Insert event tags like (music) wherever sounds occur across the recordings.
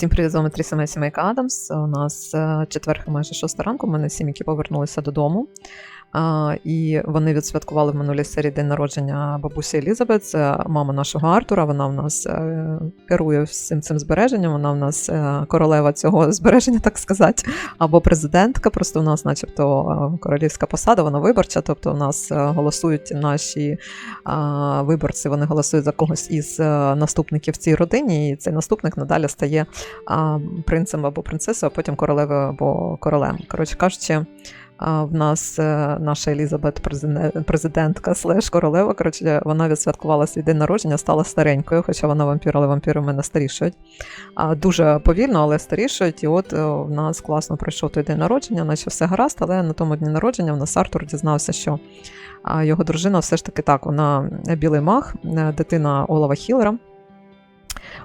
Всім привіт, з вами Тріса Сімейка Мейка Адамс. У нас е, четверг і майже шоста ранку. У мене сім'ї повернулися додому. А, і вони відсвяткували в минулій серії день народження бабусі Елізабет, це мама нашого Артура. Вона в нас е, керує всім цим збереженням. Вона в нас е, королева цього (laughs) збереження, так сказати, або президентка. Просто у нас, начебто, е, королівська посада, вона виборча. Тобто, у нас голосують наші виборці, вони голосують за когось із наступників в цій родині, і цей наступник надалі стає принцем або принцесою, а потім королевою або королем. Коротше кажучи, в нас е, наша Елізабет, президен- президентка слеш королева. Коротше, вона відсвяткувала свій день народження, стала старенькою, хоча вона вампір, але вампіри мене старішують. Дуже повільно, але старішують. І от е, в нас класно пройшов той день народження, наче все гаразд, але на тому дні народження в нас Артур дізнався, що його дружина все ж таки так, вона білий маг, е, дитина Олава Хіллера.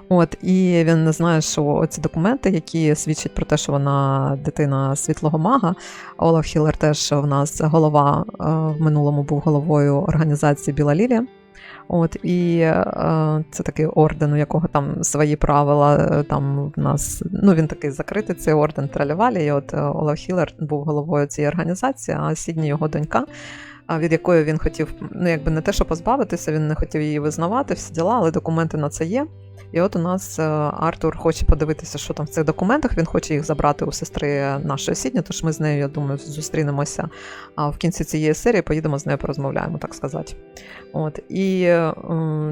От, і він не знає, що ці документи, які свідчать про те, що вона дитина світлого мага. Олаф Хіллер теж в нас голова е, в минулому був головою організації Біла Лілія. От, і е, це такий орден, у якого там свої правила. е, Там в нас ну він такий закритий цей орден Тралівалі. І от е, Олаф Хіллер був головою цієї організації, а Сідні його донька. Від якої він хотів, ну якби не те, що позбавитися, він не хотів її визнавати, всі діла, але документи на це є. І от у нас е, Артур хоче подивитися, що там в цих документах. Він хоче їх забрати у сестри нашої Сідні, тож ми з нею, я думаю, зустрінемося в кінці цієї серії, поїдемо з нею порозмовляємо, так сказати. От. І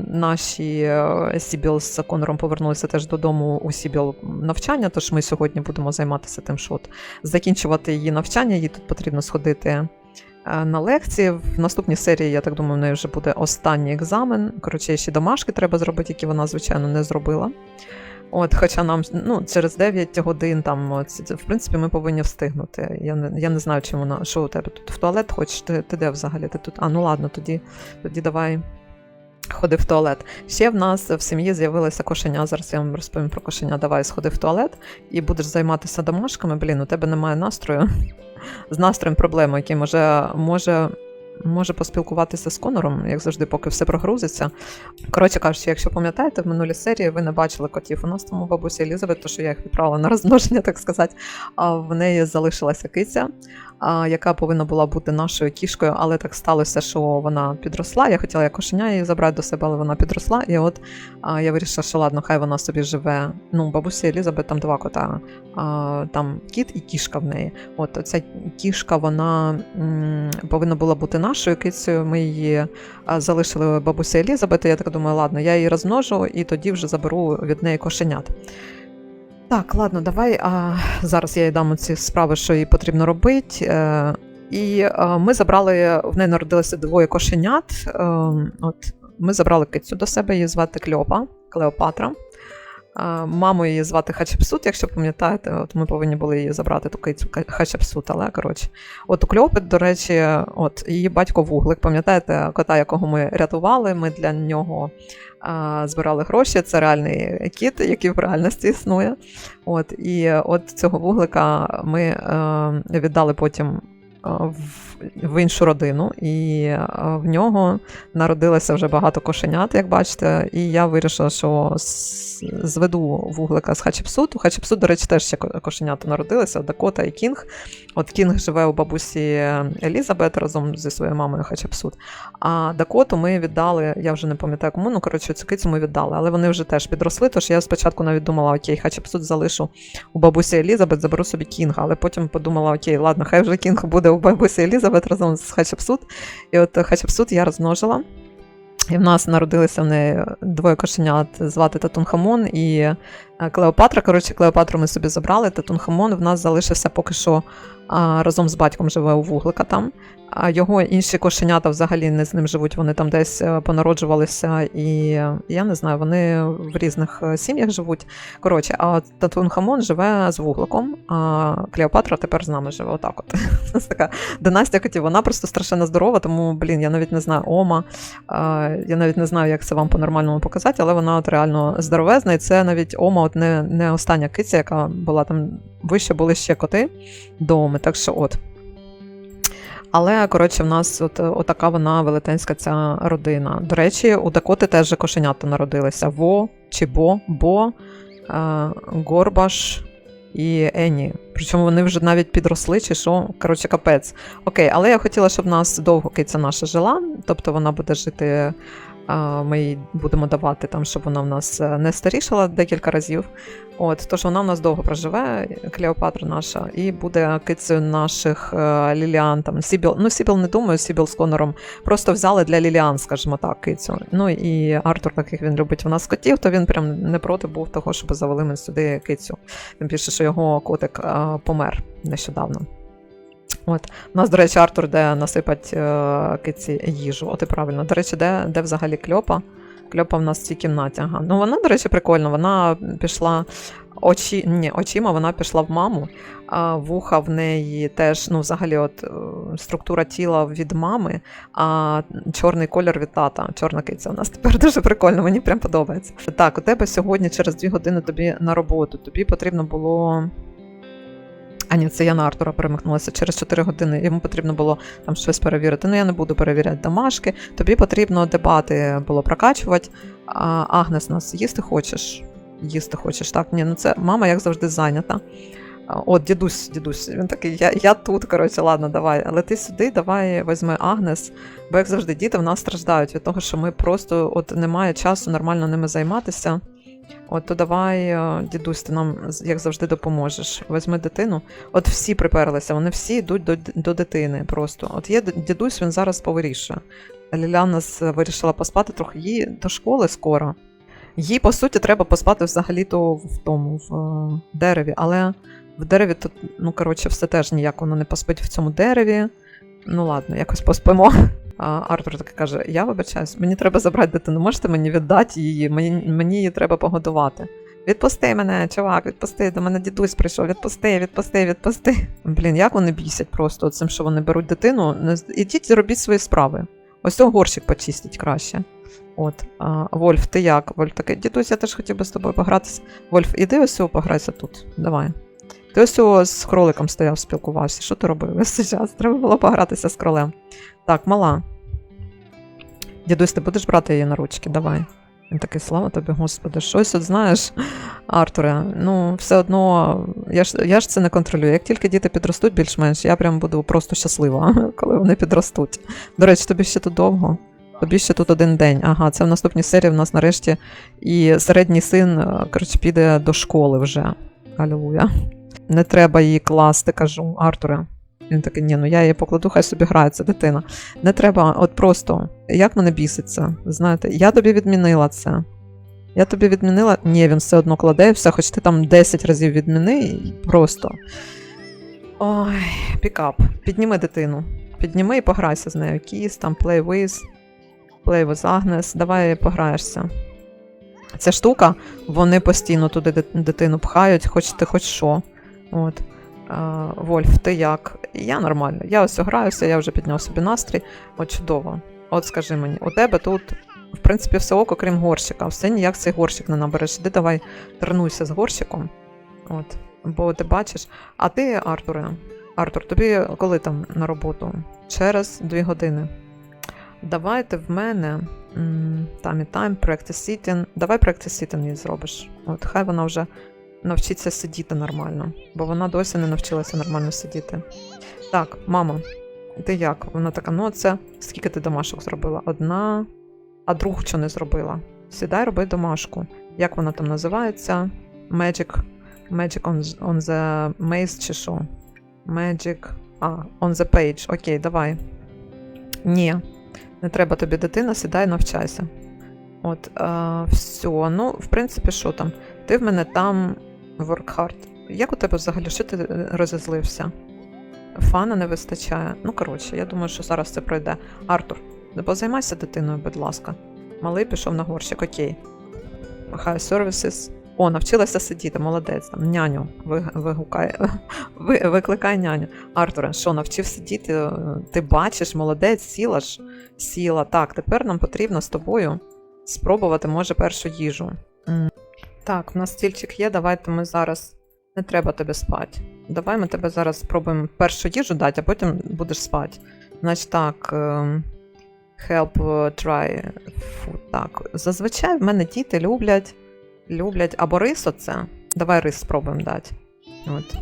наші е, Сібіл з Конором повернулися теж додому у Сібіл навчання, тож ми сьогодні будемо займатися тим, що от закінчувати її навчання, їй тут потрібно сходити на лекції. В наступній серії, я так думаю, в неї вже буде останній екзамен. Коротше, ще домашки треба зробити, які вона, звичайно, не зробила. От, хоча нам ну, через 9 годин, там, от, в принципі, ми повинні встигнути. Я не, я не знаю, чим вона. Що у тебе тут в туалет хочеш? Ти, ти де взагалі? Ти тут? А, ну ладно, тоді, тоді давай. Ходи в туалет. Ще в нас в сім'ї з'явилося кошеня. Зараз я вам розповім про кошеня. Давай сходи в туалет і будеш займатися домашками. Блін, у тебе немає настрою. (laughs) З настроєм проблема, який може, може, може поспілкуватися з Конором, як завжди, поки все прогрузиться. Коротше кажучи, якщо пам'ятаєте, в минулій серії ви не бачили котів. У нас тому бабуся Елізабет, то що я їх відправила на розмноження, так сказати. А в неї залишилася киця, яка повинна була бути нашою кішкою, але так сталося, що вона підросла. Я хотіла як кошеня її забрати до себе, але вона підросла. І от я вирішила, що ладно, хай вона собі живе. Ну, бабуся Елізабет, там два кота. Там кіт і кішка в неї. От ця кішка, вона повинна була бути нашою кицею. Ми її залишили бабусі Елізабет. і Я так думаю, ладно, я її розмножу і тоді вже заберу від неї кошенят. Так, ладно, давай. А, зараз я їй дам ці справи, що їй потрібно робити. Е, і ми забрали, в неї народилося двоє кошенят. Е, от, ми забрали кицю до себе, її звати Кльопа, Клеопатра. А, Маму її звати Хачепсут, якщо пам'ятаєте, от ми повинні були її забрати ту кицю Хачепсут, але коротше. От у Кльопи, до речі, от її батько Вуглик, пам'ятаєте, кота, якого ми рятували, ми для нього а, збирали гроші. Це реальний кіт, який в реальності існує. От, і от цього вуглика ми е, віддали потім е, в, в іншу родину, і е, в нього народилося вже багато кошенят, як бачите. І я вирішила, що зведу вуглика з Хачепсуту. Хачепсут, до речі, теж ще ко- кошенята народилися, Дакота і Кінг. От Кінг живе у бабусі Елізабет разом зі своєю мамою Хачепсут. А Дакоту ми віддали, я вже не пам'ятаю кому, ну коротше, цю ми віддали, але вони вже теж підросли. Тож я спочатку навіть думала, окей, Хачепсут залишу у бабусі Елізабет, заберу собі Кінга, але потім подумала, окей, ладно, хай вже Кінг буде у бабусі Елізабет разом з Хачапсут. І от Хачапсут я розмножила. І в нас народилися вони двоє кошенят звати Татунхамон і е, Клеопатра. Коротше, Клеопатру ми собі забрали. Татунхамон в нас залишився поки що разом з батьком живе у вуглика там. А його інші кошенята взагалі не з ним живуть. Вони там десь е, понароджувалися, і е, я не знаю, вони в різних е, сім'ях живуть. Коротше, а Татунхамон живе з вугликом, а Клеопатра тепер з нами живе. Отак от. (laughs) Це така династія котів. Вона просто страшенно здорова, тому, блін, я навіть не знаю, Ома. Я навіть не знаю, як це вам по-нормальному показати, але вона от реально здоровезна, і це навіть Ома, от не, не остання киця, яка була там вище, були ще коти доми. Так що от. Але коротше, в нас от, отака вона велетенська ця родина. До речі, у Дакоти теж кошенята народилися. Во чи Бо, е, Горбаш і Ені. Причому вони вже навіть підросли, чи що, коротше, капець. Окей, але я хотіла, щоб в нас довго киця наша жила, тобто вона буде жити. Ми їй будемо давати там, щоб вона в нас е, не старішала декілька разів. От, тож вона в нас довго проживе, Клеопатра наша, і буде кицею наших е, Ліліан. Там Сібіл. Ну, Сібіл не думаю, Сібіл з Конором просто взяли для Ліліан, скажімо так, кицю. Ну і Артур, так як він любить в нас котів, то він прям не проти був того, щоб завели ми сюди кицю. Тим більше, що його котик е, помер нещодавно. От. У нас, до речі, Артур, де насипать е, киці їжу. От і правильно. До речі, де, де взагалі кльопа? Кльопа в нас в цій кімнаті. Ага. Ну вона, до речі, прикольна. Вона пішла очі, ні, очима, вона пішла в маму, а вуха в неї теж, ну, взагалі, от е, структура тіла від мами, а чорний колір від тата. Чорна киця. У нас тепер (laughs) дуже прикольно, мені прям подобається. Так, у тебе сьогодні через дві години тобі на роботу. Тобі потрібно було. А ні, це я на Артура перемикнулася через 4 години. Йому потрібно було там щось перевірити. Ну я не буду перевіряти домашки. Тобі потрібно дебати було прокачувати. А Агнес нас їсти хочеш? Їсти хочеш, так? Ні, ну це мама, як завжди, зайнята. От, дідусь, дідусь, він такий, я, я тут, коротше, ладно, давай. Але ти сюди, давай візьми Агнес, бо як завжди, діти в нас страждають від того, що ми просто от немає часу нормально ними займатися. От то давай, е, дідусь, ти нам як завжди допоможеш. Візьми дитину. От всі приперлися, вони всі йдуть до, до дитини просто. От є дідусь, він зараз повирішує. Ліляна вирішила поспати трохи їй до школи скоро. Їй, по суті, треба поспати взагалі-то в тому, в е, дереві, але в дереві тут, ну коротше, все теж ніяк воно не поспить в цьому дереві. Ну ладно, якось поспимо. А Артур таки каже: Я вибачаюсь, мені треба забрати дитину, можете мені віддати її, мені, мені її треба погодувати. Відпусти мене, чувак, відпусти. До мене дідусь прийшов. Відпусти, відпусти, відпусти. Блін, як вони бісять просто цим, що вони беруть дитину. Ідіть робіть свої справи. Ось цього горщик почистіть краще. От, а, Вольф, ти як? Вольф такий, дідусь, я теж хотів би з тобою погратися. Вольф, іди ось цього пограйся тут. Давай. Ти ось з кроликом стояв, спілкувався. Що ти робив (laughs) цей час? Треба було погратися з кролем. Так, мала. Дідусь, ти будеш брати її на ручки? Давай. Він такий, слава тобі, господи, щось от знаєш, Артуре, ну все одно, я ж, я ж це не контролюю. Як тільки діти підростуть більш-менш, я прям буду просто щаслива, (laughs) коли вони підростуть. До речі, тобі ще тут довго. Тобі ще тут один день. Ага, це в наступній серії в нас нарешті і середній син, е, коротше, піде до школи вже. Алілуя. Не треба її класти, кажу, Артуре. Він такий, ні, ну я її покладу, хай собі грається дитина. Не треба, от просто, як мене біситься, знаєте, я тобі відмінила це. Я тобі відмінила, ні, він все одно кладе, все, хоч ти там 10 разів відміни, і просто. Ой, пікап. Підніми дитину. Підніми і пограйся з нею. Kiss, там play with, play with Agnes, давай пограєшся. Ця штука, вони постійно туди дитину пхають, хоч ти хоч що. От. Вольф, ти як? Я нормально. Я ось граюся, я вже підняв собі настрій. От чудово. От скажи мені, у тебе тут, в принципі, все око, крім горщика. Все ніяк цей горщик не набереш. Іди давай тренуйся з горщиком. От. Бо ти бачиш. А ти, Артуре, Артур, тобі коли там на роботу? Через дві години. Давайте в мене там і тайм, practice sitting. Давай practice sitting їй зробиш. От хай вона вже навчиться сидіти нормально, бо вона досі не навчилася нормально сидіти. Так, мама, ти як? Вона така, ну це скільки ти домашок зробила? Одна, а другу що не зробила? Сідай, роби домашку. Як вона там називається? Magic. Magic on, on the maze чи що? Magic. А, on the page. Окей, давай. Ні, не треба тобі дитина, сідай, навчайся. От, е, все. Ну, в принципі, що там? Ти в мене там work hard. Як у тебе взагалі? Що ти е, розізлився? Фана не вистачає. Ну, коротше, я думаю, що зараз це пройде. Артур, позаймайся дитиною, будь ласка. Малий пішов на горщик, окей. High services. О, навчилася сидіти, молодець. Там, няню (laughs) ви- вигукай, ви, викликай няню. Артуре, що, навчив сидіти? Е, Ти бачиш, молодець, сіла ж. Сіла. Так, тепер нам потрібно з тобою спробувати, може, першу їжу. Так, в нас стільчик є, давайте ми зараз. Не треба тебе спати. Давай ми тебе зараз спробуємо першу їжу дати, а потім будеш спати. Значить так. ем, Help е, try food. Так. Зазвичай в мене діти люблять люблять або рис оце. Давай рис спробуємо дати. От.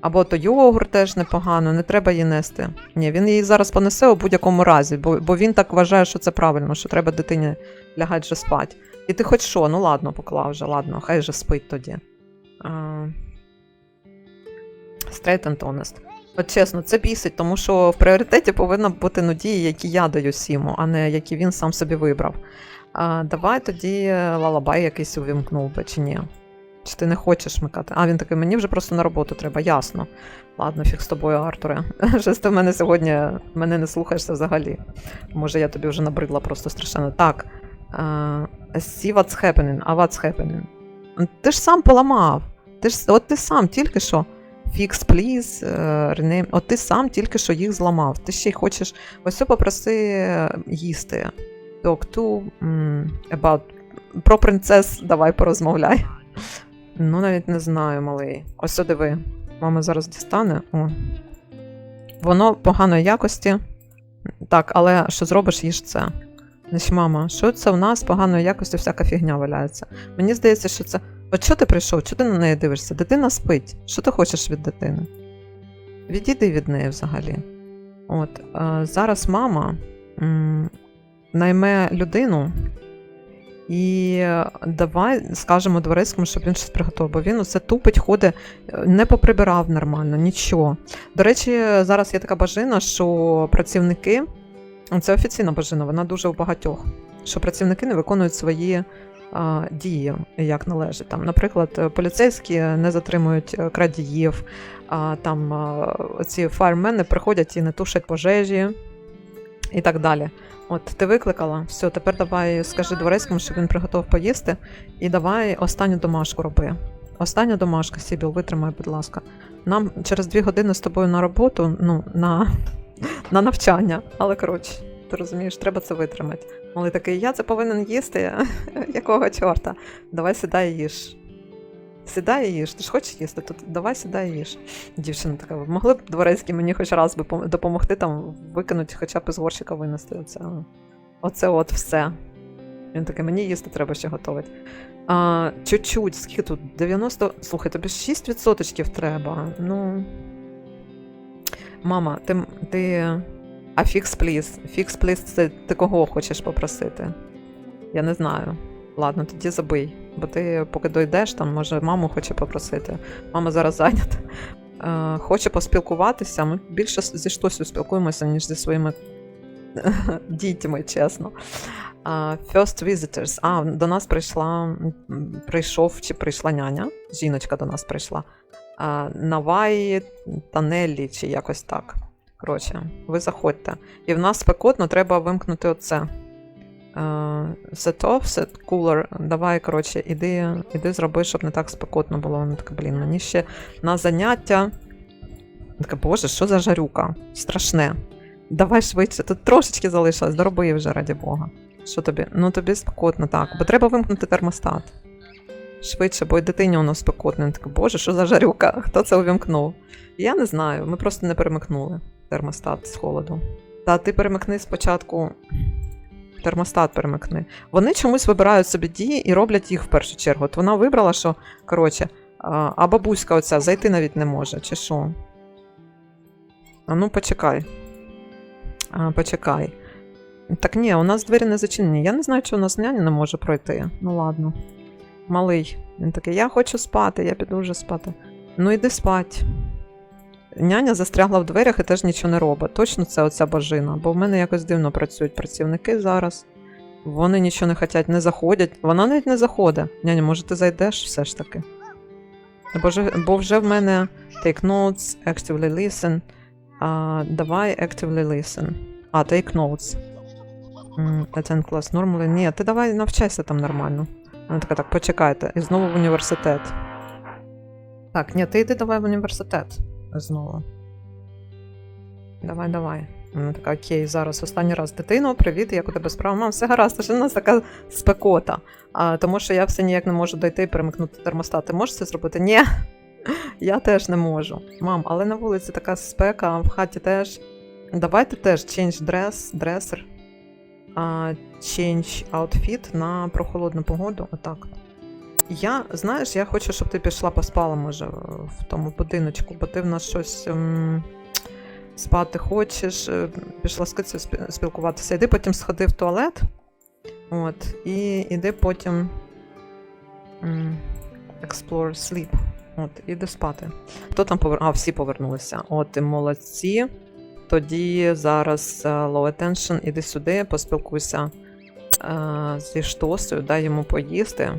Або то йогурт теж непогано, не треба її нести. Ні, він її зараз понесе у будь-якому разі, бо, бо він так вважає, що це правильно, що треба дитині лягати вже спати. І ти хоч що, ну ладно, поклав вже, ладно, хай же спить тоді. Straight and honest. От чесно, це бісить, тому що в пріоритеті повинна бути ну, дії, які я даю Сіму, а не які він сам собі вибрав. А, давай тоді лалабай якийсь увімкнув би, чи ні. Чи ти не хочеш вмикати? А, він такий, мені вже просто на роботу треба, ясно. Ладно, фіг з тобою, Артуре. (laughs) Щось ти в мене сьогодні мене не слухаєшся взагалі. Може, я тобі вже набридла просто страшенно. Так. See what's happening, а what's happening? Ти ж сам поламав. Ти ж, от ти сам тільки що. Fix, please, rename. От ти сам тільки що їх зламав. Ти ще й хочеш. Ось попроси їсти. Talk to about. Про принцес давай порозмовляй. Ну, навіть не знаю, малий. Ось диви. Мама зараз дістане. О. Воно поганої якості. Так, але що зробиш, їж це. Значить, мама, що це в нас поганої якості всяка фігня валяється? Мені здається, що це. От що ти прийшов? Чого ти на неї дивишся? Дитина спить. Що ти хочеш від дитини? Відійди від неї взагалі. От, е, зараз мама найме людину, і давай скажемо дворецькому, щоб він щось приготував, бо він оце тупить, ходить, не поприбирав нормально, нічого. До речі, зараз є така бажина, що працівники, це офіційна бажина, вона дуже у багатьох, що працівники не виконують свої а, дії, як належить. Там, Наприклад, поліцейські не затримують крадіїв, а там а, ці фаєрмени приходять і не тушать пожежі і так далі. От, ти викликала, все, тепер давай скажи дворецькому, щоб він приготував поїсти, і давай останню домашку роби. Остання домашка, Сібіл, витримай, будь ласка. Нам через дві години з тобою на роботу, ну, на на навчання. Але коротше, ти розумієш, треба це витримати. Малий такий, я це повинен їсти. (laughs) Якого чорта? Давай сідай їж. Сідай і їж, ти ж хочеш їсти, то давай сідай і їж. Дівчина така, могли б дворецькі мені хоч раз би допомогти там викинути хоча б із горщика винести оце. Оце от все. Він такий, мені їсти треба ще готувати. А, Чуть-чуть, скільки тут? 90. Слухай, тобі 6% треба. Ну. Мама, ти. ти... А фікс пліс. Фікс пліс, це ти кого хочеш попросити? Я не знаю. Ладно, тоді забий. Бо ти, поки дойдеш, там, може, маму хоче попросити. Мама зараз зайнята. Е, Хоче поспілкуватися. Ми більше зі штосю спілкуємося, ніж зі своїми (laughs) дітьми, чесно. Uh, first visitors. А, до нас прийшла, прийшов чи прийшла няня. Жіночка до нас прийшла. Навай Танеллі, чи якось так. Коротше, ви заходьте. І в нас спекотно, треба вимкнути оце. Set off, set cooler, давай, коротше, іди, іди зроби, щоб не так спекотно було. Вона така, блін, мені ще на заняття. Така, боже, що за жарюка? Страшне. Давай швидше, тут трошечки залишилось, дороби вже, раді Бога. Що тобі? Ну тобі спекотно, так. Бо треба вимкнути термостат. Швидше, бо й дитині воно спекотне. така, боже, що за жарюка? Хто це увімкнув? Я не знаю, ми просто не перемикнули термостат з холоду. Та ти перемикни спочатку термостат перемикни. Вони чомусь вибирають собі дії і роблять їх в першу чергу. От вона вибрала, що, коротше, а бабуська оця зайти навіть не може, чи що? А ну, почекай. А, Почекай. Так ні, у нас двері не зачинені. Я не знаю, чи у нас няня не може пройти. Ну ладно. Малий. Він такий, я хочу спати, я піду вже спати. Ну, іди спать. Няня застрягла в дверях і теж нічого не робить. Точно це оця бажина, бо в мене якось дивно працюють працівники зараз. Вони нічого не хочуть, не заходять. Вона навіть не заходить. Няня, може, ти зайдеш все ж таки? Бо бо вже в мене take notes, actively listen. А, Давай actively listen. А, take notes. Attend class normally. Ні, ти давай навчайся там нормально. Вона така, так, почекайте. І знову в університет. Так, ні, ти йди давай в університет знову. Давай, давай. Вона така, окей, зараз останній раз дитину, привіт, як у тебе справа? Мам, все гаразд, що у нас така спекота. А, Тому що я все ніяк не можу дойти і перемикнути термостат. Ти можеш це зробити? Ні. (laughs) Я теж не можу. Мам, але на вулиці така спека, а в хаті теж. Давайте теж change dress, uh, change outfit на прохолодну погоду. Отак. Я, знаєш, я хочу, щоб ти пішла поспала, може, в тому будиночку, бо ти в нас щось ем, спати хочеш, е, пішла з кицею спілкуватися. Іди потім сходи в туалет. От, і іди потім м, explore sleep. От, іди спати. Хто там повер... А, всі повернулися. От, і молодці. Тоді зараз е, low attention, іди сюди, поспілкуйся е, зі штосою, дай йому поїсти.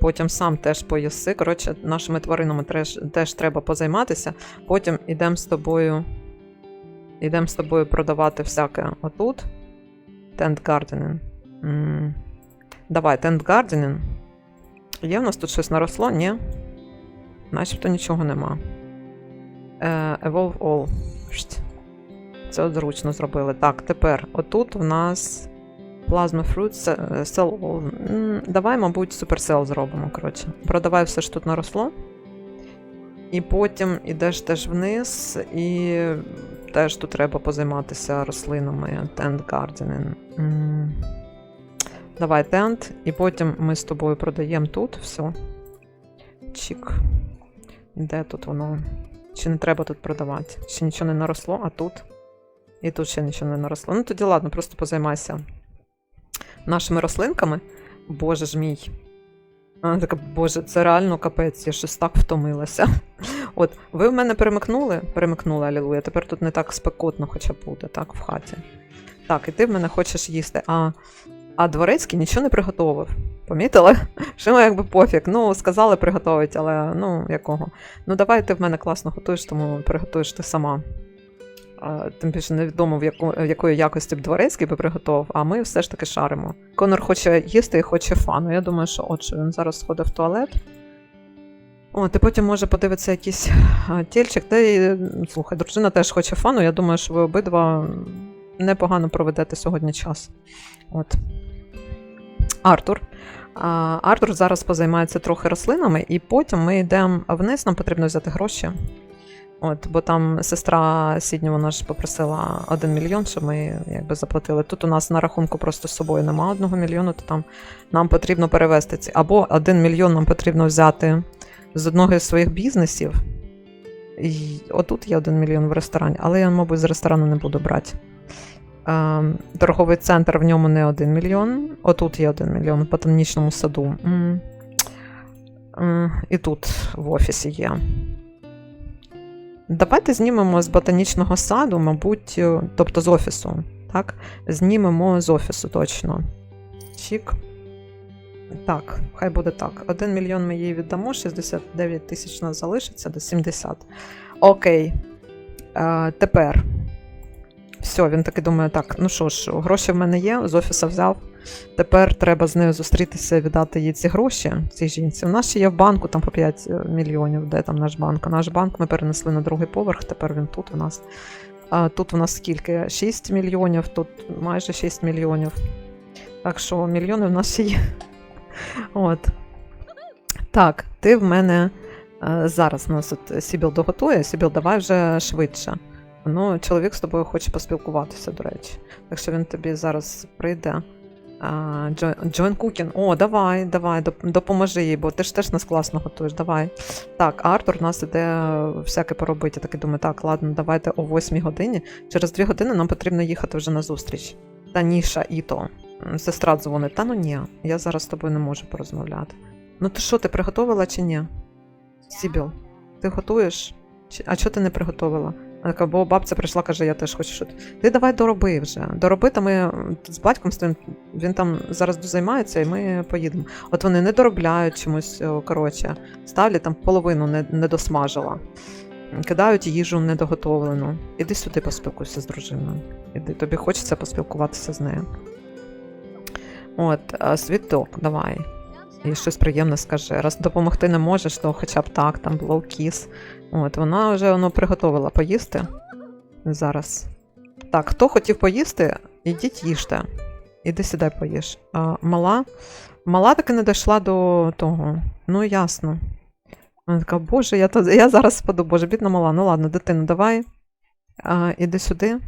Потім сам теж поїси. Коротше, нашими тваринами теж, теж треба позайматися. Потім ідемо з тобою. Ідемо з тобою продавати всяке отут. Тент гарденінг. Давай, тент гарденінг. Є в нас тут щось наросло? Ні. Начебто нічого нема. Е, Evolve all. Це от зручно зробили. Так, тепер отут в нас Plasma Fruit се- Cell All. Давай, мабуть, Supercell зробимо. Коротше. Продавай все що тут наросло. І потім ідеш теж вниз, і теж тут треба позайматися рослинами. Tent Gardening. Давай тент, і потім ми з тобою продаємо тут все. Чік. Де тут воно? Чи не треба тут продавати? Ще нічого не наросло, а тут. І тут ще нічого не наросло. Ну тоді ладно, просто позаймайся нашими рослинками. Боже ж мій. Вона така, боже, це реально капець, я щось так втомилася. (laughs) От, ви в мене перемикнули, перемикнули, алілуя. Тепер тут не так спекотно хоча буде, так, в хаті. Так, і ти в мене хочеш їсти. А, а дворецький нічого не приготовив. Помітили? (laughs) Що йому якби пофіг. Ну, сказали приготовить, але ну якого. Ну, давай ти в мене класно готуєш, тому приготуєш ти сама. Тим більше невідомо, в, яку, якої якості б дворецький би приготував, а ми все ж таки шаримо. Конор хоче їсти і хоче фану. Я думаю, що отже, він зараз сходить в туалет. О, ти потім може подивитися якийсь тільчик. Та й слухай, дружина теж хоче фану. Я думаю, що ви обидва непогано проведете сьогодні час. От. Артур. Артур зараз позаймається трохи рослинами, і потім ми йдемо вниз, нам потрібно взяти гроші. От, бо там сестра Сідні, вона ж попросила 1 мільйон, щоб ми якби заплатили. Тут у нас на рахунку просто з собою нема 1 мільйону, то там нам потрібно перевести ці. Або 1 мільйон нам потрібно взяти з одного із своїх бізнесів. І отут є 1 мільйон в ресторані, але я, мабуть, з ресторану не буду брати. Ем, торговий центр в ньому не 1 мільйон. Отут є 1 мільйон в ботанічному саду. І тут в офісі є. Давайте знімемо з ботанічного саду, мабуть, е, тобто з офісу. Так? Знімемо з офісу точно. Чік. Так, хай буде так. 1 мільйон ми їй віддамо, 69 тисяч нас залишиться до 70. Окей. Е, тепер. Все, він таки думає, так, ну що ж, гроші в мене є, з офісу взяв. Тепер треба з нею зустрітися і віддати їй ці гроші, цій жінці. У нас ще є в банку там по 5 мільйонів, де там наш банк. Наш банк ми перенесли на другий поверх, тепер він тут у нас. А тут у нас скільки? 6 мільйонів, тут майже 6 мільйонів. Так що мільйони в нас ще є. От. Так, ти в мене е, зараз нас тут Сібіл доготує. Сібіл, давай вже швидше. Ну, чоловік з тобою хоче поспілкуватися, до речі. Так що він тобі зараз прийде. А, Джо- Джон Кукін. О, давай, давай, допоможи їй, бо ти ж теж нас класно готуєш. Давай. Так, Артур у нас іде всяке поробити. Я такий думаю, так, ладно, давайте о 8 годині. Через 2 години нам потрібно їхати вже на зустріч. Таніша Іто. Сестра дзвонить. Та ну ні, я зараз з тобою не можу порозмовляти. Ну ти що, ти приготувала чи ні? Сібіл, ти готуєш? А чого ти не приготувала? Така, бо бабця прийшла, каже, я теж хочу щось. Ти давай дороби вже. Дороби, та ми з батьком з тим, він там зараз займається, і ми поїдемо. От вони не доробляють чомусь, о, коротше, ставлять там половину не, не досмажила. Кидають їжу недоготовлену. Іди сюди поспілкуйся з дружиною. Іди, тобі хочеться поспілкуватися з нею. От, світок, давай. І щось приємне скажи. Раз допомогти не можеш, то хоча б так, там kiss. От, вона вже воно приготувала поїсти зараз. Так, хто хотів поїсти, ідіть їжте. Іди сідай поїж. А, мала. Мала таки не дійшла до того. Ну, ясно. Вона така, боже, я, то, я зараз спаду, боже, бідна мала. Ну ладно, дитину, давай. А, іди сюди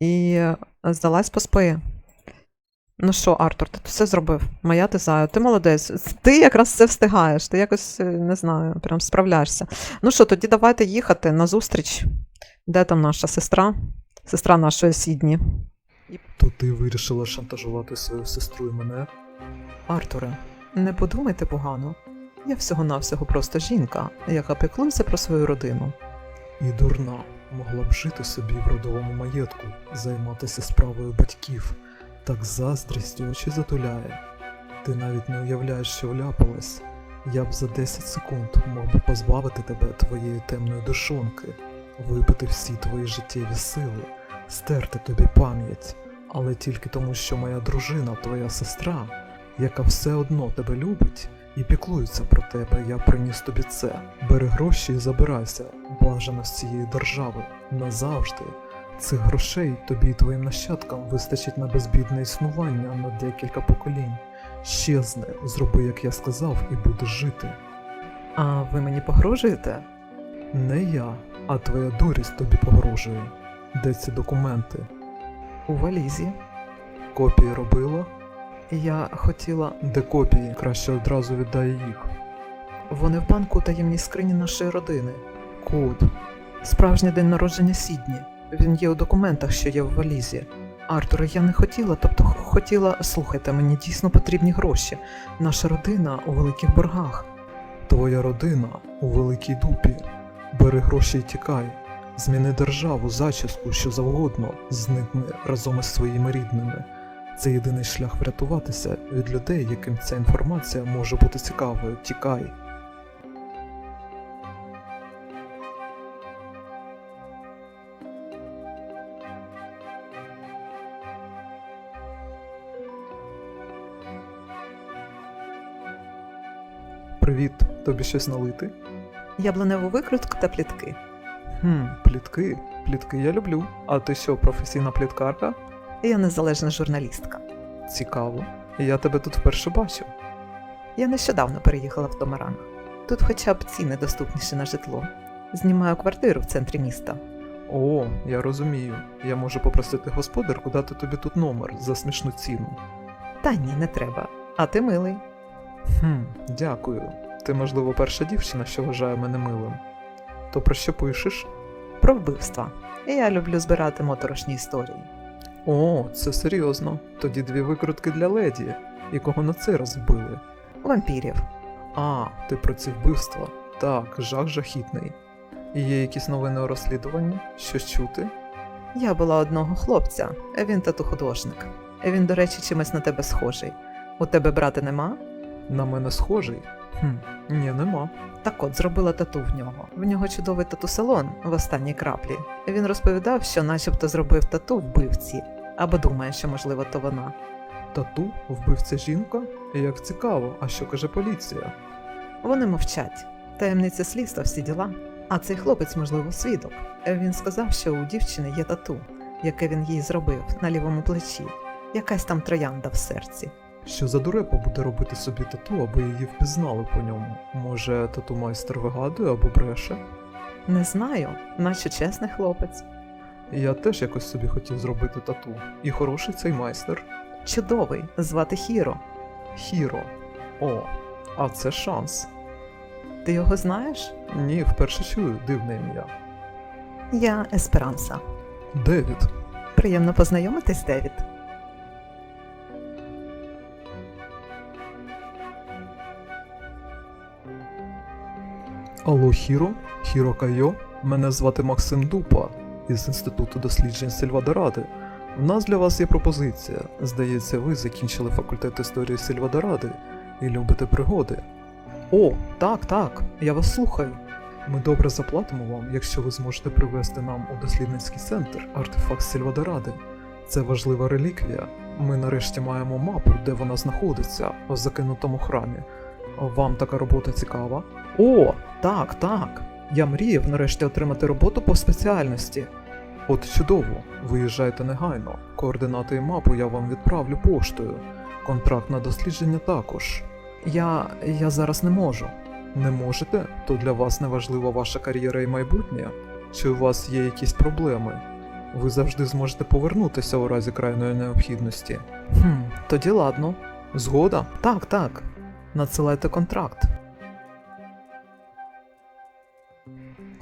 і здалась поспи. Ну що, Артур, ти все зробив. Моя тезаю, ти молодець. Ти якраз це встигаєш, ти якось е, не знаю, прям справляєшся. Ну що, тоді давайте їхати на зустріч. Де там наша сестра? Сестра нашої Сідні. То ти вирішила шантажувати свою сестру і мене? Артуре, не подумайте погано. Я всього-навсього просто жінка, яка піклується про свою родину. І дурна могла б жити собі в родовому маєтку, займатися справою батьків. Так заздрістю очі затуляє. Ти навіть не уявляєш, що вляпалась. Я б за 10 секунд мог би позбавити тебе твоєї темної душонки, випити всі твої життєві сили, стерти тобі пам'ять, але тільки тому, що моя дружина, твоя сестра, яка все одно тебе любить і піклується про тебе, я приніс тобі це. Бери гроші і забирайся, бажано з цієї держави, назавжди. Цих грошей тобі і твоїм нащадкам вистачить на безбідне існування на декілька поколінь. Щезни, зроби, як я сказав, і будеш жити. А ви мені погрожуєте? Не я, а твоя дурість тобі погрожує. Де ці документи? У валізі. Копії робила? Я хотіла. Де копії? Краще одразу віддай їх. Вони в банку у таємній скрині нашої родини. Код. Справжній день народження Сідні. Він є у документах, що є в валізі. Артуре, я не хотіла, тобто хотіла, слухайте, мені дійсно потрібні гроші. Наша родина у великих боргах. Твоя родина у великій дупі. Бери гроші і тікай. Зміни державу, зачіску, що завгодно, зникни разом із своїми рідними. Це єдиний шлях врятуватися від людей, яким ця інформація може бути цікавою. Тікай. Тобі щось налити? Яблуневу викрутку та плітки. Хм, плітки. Плітки я люблю. А ти що, професійна пліткарка? Я незалежна журналістка. Цікаво. Я тебе тут вперше бачив. Я нещодавно переїхала в Томаран. Тут хоча б ціни доступніші на житло. Знімаю квартиру в центрі міста. О, я розумію. Я можу попросити господарку дати тобі тут номер за смішну ціну. Та ні, не треба. А ти милий. Хм, дякую. Ти, можливо, перша дівчина, що вважає мене милим. То про що пишеш? Про вбивства. Я люблю збирати моторошні історії. О, це серйозно. Тоді дві викрутки для леді. І кого на цей раз вбили? Вампірів. А, ти про ці вбивства. Так, жах жахітний. І є якісь новини у розслідуванні? Щось чути? Я була одного хлопця, він тату-художник. Він, до речі, чимось на тебе схожий. У тебе брата нема? На мене схожий? Хм, ні, нема. Так от, зробила тату в нього. В нього чудовий тату-салон в останній краплі. Він розповідав, що начебто зробив тату вбивці, або думає, що можливо то вона. Тату, вбивця жінка? Як цікаво, а що каже поліція? Вони мовчать. Таємниця слідства всі діла. А цей хлопець, можливо, свідок. Він сказав, що у дівчини є тату, яке він їй зробив на лівому плечі. Якась там троянда в серці. Що за дурепа буде робити собі тату, аби її впізнали по ньому? Може, тату майстер вигадує або бреше? Не знаю, наче чесний хлопець. Я теж якось собі хотів зробити тату. І хороший цей майстер. Чудовий, звати Хіро. Хіро. О, а це шанс. Ти його знаєш? Ні, вперше чую дивне ім'я. Я Есперанса. Девід. Приємно познайомитись, Девід. Алло, Хіро? Хіро Кайо? Мене звати Максим Дупа із Інституту досліджень Сільвадоради. У нас для вас є пропозиція. Здається, ви закінчили факультет історії Сільвадоради і любите пригоди. О, так, так, я вас слухаю. Ми добре заплатимо вам, якщо ви зможете привезти нам у дослідницький центр артефакт Сільвадоради. Це важлива реліквія. Ми нарешті маємо мапу, де вона знаходиться, в закинутому храмі. Вам така робота цікава? О, так, так. Я мріяв нарешті отримати роботу по спеціальності. От чудово, виїжджайте негайно. Координати і мапу я вам відправлю поштою. Контракт на дослідження також. Я. я зараз не можу. Не можете? То для вас не важлива ваша кар'єра і майбутнє? Чи у вас є якісь проблеми? ви завжди зможете повернутися у разі крайної необхідності. Хм, тоді ладно. Згода? Так, так. Надсилайте контракт.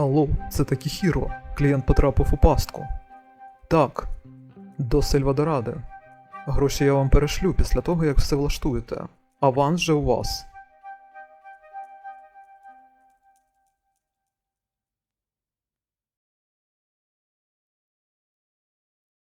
Алло, це таки Хіро. Клієнт потрапив у пастку. Так. До Сильвадоради. Гроші я вам перешлю після того, як все влаштуєте. Аванс же у вас.